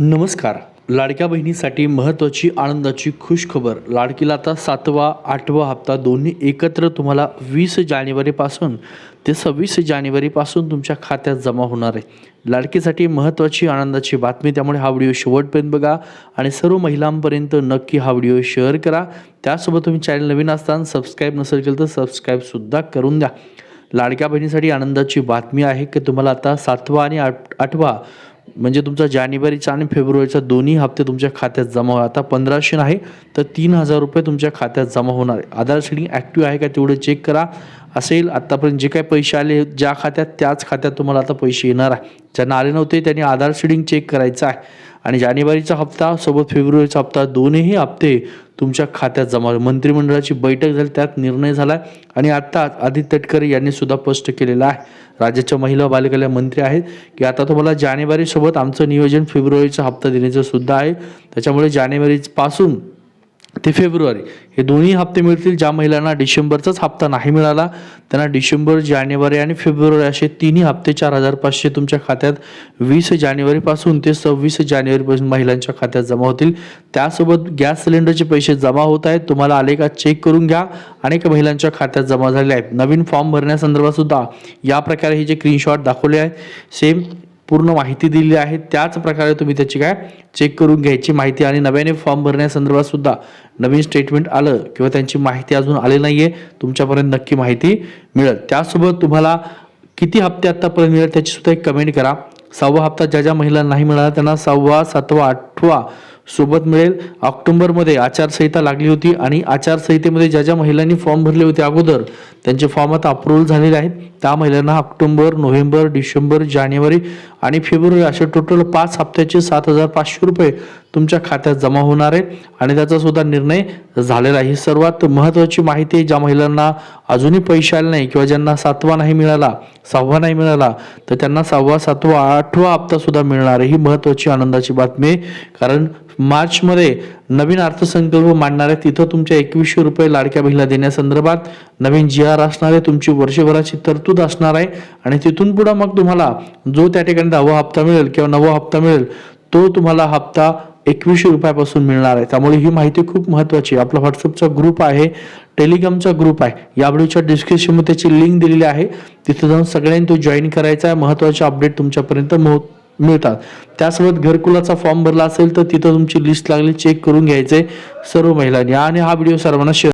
नमस्कार. लाडक्या बहिणीसाठी महत्त्वाची आनंदाची खुश खबर लाडकीला आता सातवा आठवा हप्ता दोन्ही एकत्र तुम्हाला वीस जानेवारीपासून ते सव्वीस जानेवारीपासून तुमच्या खात्यात जमा होणार आहे. लाडकीसाठी महत्त्वाची आनंदाची बातमी त्यामुळे हा व्हिडिओ शेवटपर्यंत बघा आणि सर्व महिलांपर्यंत नक्की हा व्हिडिओ शेअर करा. त्यासोबत तुम्ही चॅनल नवीन असताना सबस्क्राईब नसेल केलं तर सबस्क्राईबसुद्धा करून द्या. लाडक्या बहिणीसाठी आनंदाची बातमी आहे की तुम्हाला आता सातवा आणि आठ आठवा म्हणजे तुमचा जानेवारीचा आणि फेब्रुवारीचा दोन्ही हप्ते तुमच्या खात्यात जमा होणार. आता पंधराशे आहे तर तीन हजार रुपये तुमच्या खात्यात जमा होणार. आहे आधार सेडिंग ॲक्टिव्ह आहे का तेवढं चेक करा. असेल आत्तापर्यंत जे काही पैसे आले ज्या खात्यात त्याच खात्यात तुम्हाला आता पैसे येणार आहे. ज्यांना आले नव्हते त्यांनी आधार शेडिंग चेक करायचं आहे. आणि जानेवारीचा हप्ता सोबत फेब्रुवारीचा हप्ता दोन्ही हप्ते तुमच्या खात्यात जमा मंत्रिमंडळाची बैठक झाली त्यात निर्णय झाला आहे आणि आत्ता आदित्य तटकरे यांनी सुद्धा स्पष्ट केलेलं आहे. राज्याच्या महिला व बालकल्याण मंत्री आहेत की आता तुम्हाला जानेवारीसोबत आमचं नियोजन फेब्रुवारीचा हप्ता देण्याचं सुद्धा आहे. त्याच्यामुळे जानेवारीपासून ते फेब्रुवारी. हे दोन्ही हप्ते मिळतील. ज्या महिलांना डिसेंबरचाच हप्ता नाही मिळाला त्यांना डिसेंबर जानेवारी आणि फेब्रुवारी असे तिन्ही हप्ते चार हजार पाचशे तुमच्या खात्यात. वीस जानेवारीपासून ते सव्वीस जानेवारीपासून महिलांच्या खात्यात जमा होतील. त्यासोबत गॅस सिलेंडरचे पैसे जमा होत आहेत. तुम्हाला आले का चेक करून घ्या. अनेक महिलांच्या खात्यात जमा झाले आहेत. नवीन फॉर्म भरण्यासंदर्भात सुद्धा या प्रकारे हे जे स्क्रीनशॉट दाखवले आहेत सेम पूर्ण माहिती दिलेली आहे. त्याच प्रकारे तुम्ही त्याची काय चेक करून घ्यायची माहिती आणि नव्याने फॉर्म भरण्यासंदर्भात सुद्धा नवीन स्टेटमेंट आलं किंवा त्यांची माहिती अजून आली नाही आहे तुमच्यापर्यंत नक्की माहिती मिळेल. त्यासोबत तुम्हाला किती हप्ते आत्तापर्यंत मिळेल त्याची सुद्धा एक कमेंट करा. सहावा हप्ता ज्या ज्या महिलांना नाही मिळाला त्यांना सहावा सातवा आठवा सोबत मिळेल. ऑक्टोबरमध्ये आचारसंहिता लागली होती आणि आचारसंहितेमध्ये ज्या ज्या महिलांनी फॉर्म भरले होते अगोदर त्यांचे फॉर्म आता अप्रूव्हल झालेले आहेत. त्या महिलांना ऑक्टोबर नोव्हेंबर डिसेंबर जानेवारी आणि फेब्रुवारी असे टोटल पाच हप्त्याचे सात हजार पाचशे रुपये तुमच्या खात्यात जमा होणार आहे. आणि त्याचा सुद्धा निर्णय झालेला आहे. ही सर्वात महत्त्वाची माहिती आहे. ज्या महिलांना अजूनही पैसे आले नाही किंवा ज्यांना सातवा नाही मिळाला सहावा नाही मिळाला तर त्यांना सहावा सातवा आठवा हप्ता सुद्धा मिळणार आहे. ही महत्त्वाची आनंदाची बातमी आहे. कारण मार्चमध्ये नवीन अर्थसंकल्प मांडणार आहे तिथं तुमच्या एकवीसशे रुपये लाडक्या बहिणीला देण्यासंदर्भात नवीन जी आर असणार आहे तुमची वर्षभराची तरतूद असणार आहे आणि तिथून पुढे मग तुम्हाला जो त्या ठिकाणी दहावा हप्ता मिळेल किंवा नववा हप्ता मिळेल तो तुम्हाला हप्ता एकवीसशे रुपयापासून मिळणार आहे. त्यामुळे ही माहिती खूप महत्वाची आपला व्हॉट्सअपचा ग्रुप आहे टेलिग्रामचा ग्रुप आहे. या व्हिडिओच्या डिस्क्रिप्शनमध्ये त्याची लिंक दिलेली आहे. तिथे जाऊन सगळ्यांनी तो जॉईन करायचा आहे. महत्त्वाचे अपडेट तुमच्यापर्यंत मो- मिळतात. त्यासोबत घरकुलाचा फॉर्म भरला असेल तर तिथं तुमची लिस्ट लागली चेक करून घ्यायचे सर्व महिलांनी. आणि हा व्हिडिओ सर्वांना शेअर